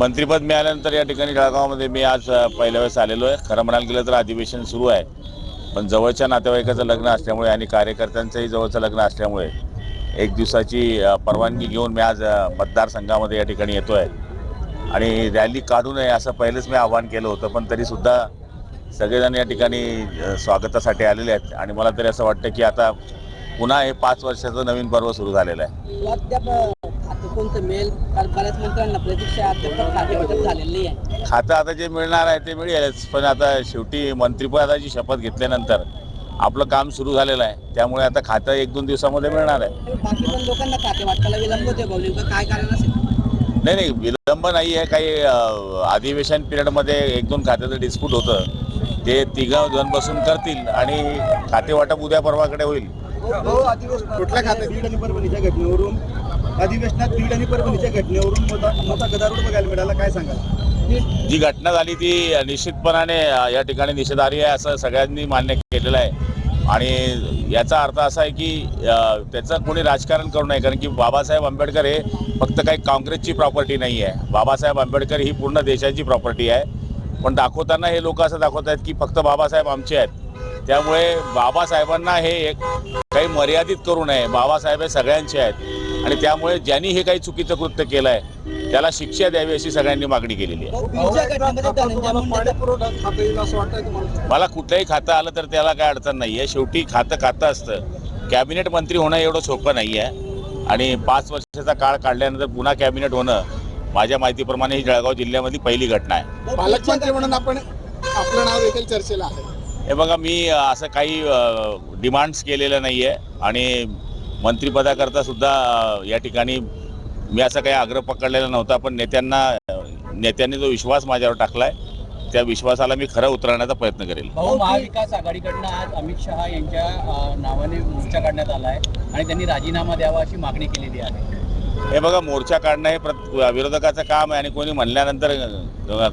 मंत्रीपद मिळाल्यानंतर या ठिकाणी जळगावमध्ये मी आज पहिल्या वेळेस आलेलो आहे. खरं म्हणायला गेलं तर अधिवेशन सुरू आहे. पण जवळच्या नातेवाईकाचं लग्न असल्यामुळे आणि कार्यकर्त्यांचंही जवळचं लग्न असल्यामुळे एक दिवसाची परवानगी घेऊन मी आज मतदारसंघामध्ये या ठिकाणी येतो आहे आणि रॅली काढू नये असं पहिलेच मी आवाहन केलं होतं. पण तरीसुद्धा सगळेजण या ठिकाणी स्वागतासाठी आलेले आहेत. आणि मला तरी असं वाटतं की आता पुन्हा हे पाच वर्षाचं नवीन पर्व सुरू झालेलं आहे. कोणतं मिळेल कारण बऱ्याच मंत्र्यांना प्रतीक्षा अद्याप खाते वाटप झालेलं नाही आहे. खातं आता जे मिळणार आहे ते मिळेलच. पण आता शेवटी मंत्रिपदाची शपथ घेतल्यानंतर आपलं काम सुरू झालेलं आहे. त्यामुळे आता खातं एक दोन दिवसामध्ये मिळणार आहे. बाकी पण लोकांना खाते विलंब होते भाऊ नेमकं काय कारण असेल? नाही नाही विलंब नाही आहे. काही अं, अधिवेशन पिरियडमध्ये एक दोन खात्याचं डिस्प्यूट होतं. ते तिघं जण बसून करतील आणि खाते वाटप उद्या परवाकडे होईल. कुठल्या खात्यात? बीड आणि परभणीच्या घटनेवरून अधिवेशनात बीड आणि परभणीच्या घटनेवरून मोठा मोठा गदारोळ बघायला मिळाला. काय सांगाल? जी घटना झाली ती निश्चितपणाने या ठिकाणी निषेधार्ह आहे असं सगळ्यांनी मान्य केलेलं आहे. आणि याचा अर्थ असा आहे की त्याचं कोणी राजकारण करू नये कारण की बाबासाहेब आंबेडकर हे फक्त काही काँग्रेसची प्रॉपर्टी नाही आहे. बाबासाहेब आंबेडकर ही पूर्ण देशाची प्रॉपर्टी आहे. पण दाखवताना हे लोक असं दाखवत आहेत की फक्त बाबासाहेब आमचे आहेत. त्यामुळे बाबासाहेबांना हे एक काही मर्यादित करू नये. बाबासाहेब हे सगळ्यांचे आहेत. आणि त्यामुळे ज्यांनी हे काही चुकीचं कृत्य केलं आहे त्याला शिक्षा द्यावी अशी सगळ्यांनी मागणी केलेली आहे. मला कुठलंही खातं आलं तर त्याला काय अडचण नाही आहे शेवटी खातं खातं असतं. कॅबिनेट मंत्री होणं एवढं सोपं नाही आहे आणि पाच वर्षाचा काळ काढल्यानंतर पुन्हा कॅबिनेट होणं माझ्या माहितीप्रमाणे ही जळगाव जिल्ह्यामधली पहिली घटना आहे. पालकमंत्री म्हणून आपण आपलं नाव देखील चर्चेला आहे. हे बघा मी असं काही डिमांड्स केलेलं नाही आहे आणि मंत्रिपदाकरता सुद्धा या ठिकाणी मी असा काही आग्रह पकडलेला नव्हता पण नेत्यांना नेत्यांनी जो विश्वास माझ्यावर टाकला आहे त्या विश्वासाला मी खरं उतरवण्याचा प्रयत्न करेल. भाऊ महाविकास आघाडीकडनं आज अमित शहा यांच्या नावाने मोर्चा काढण्यात आला आहे आणि त्यांनी राजीनामा द्यावा अशी मागणी केलेली आहे. हे बघा मोर्चा काढणं हे प्रत विरोधकाचं काम आहे आणि कोणी म्हणल्यानंतर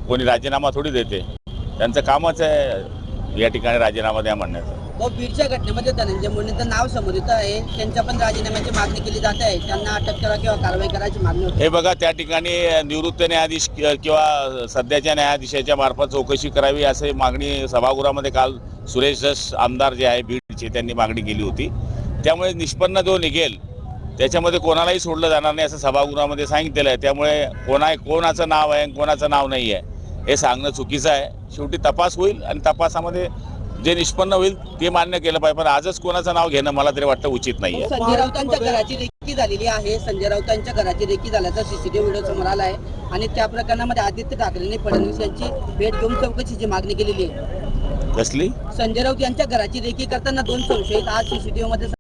कोणी राजीनामा थोडी देते. त्यांचं कामच आहे या ठिकाणी राजीनामा द्या म्हणण्याचं. व बीडच्या घटनेमध्ये धनंजय मुंडेचं नाव समोर आहे. त्यांच्या पण राजीनाम्याची मागणी केली जात आहे. त्यांना अटक करा किंवा कारवाई करायची मागणी होती. हे बघा त्या ठिकाणी निवृत्त न्यायाधीश किंवा सध्याच्या न्यायाधीशाच्या मार्फत चौकशी करावी असे मागणी सभागृहामध्ये काल सुरेश धस आमदार जे आहे बीडचे त्यांनी मागणी केली होती. त्यामुळे निष्पन्न जो निघेल त्याच्यामध्ये कोणालाही सोडलं जाणार नाही असं सभागृहामध्ये सांगितलेलं आहे. त्यामुळे कोणा कोणाचं नाव आहे आणि कोणाचं नाव नाही आहे हे सांगणं चुकीचं आहे. शेवटी तपास होईल आणि तपासामध्ये जे निष्पन्न होईल ते मान्य केलं पाहिजे. पण आजच कोणाचं नाव घेणं मला तरी वाटतं उचित नाही संजय राऊतांच्या घराची रेकी झालेली आहे. संजय राऊतांच्या घराची रेकी झाल्याचा सीसीटीव्ही व्हिडिओ समोर आला आहे आणि त्या प्रकरणामध्ये आदित्य ठाकरेंनी फडणवीस यांची भेट घेऊन चौकशीची मागणी केलेली आहे. कसली? संजय राऊत यांच्या घराची रेकी करताना दोन संशयित आज सीसीटीव्ही मध्ये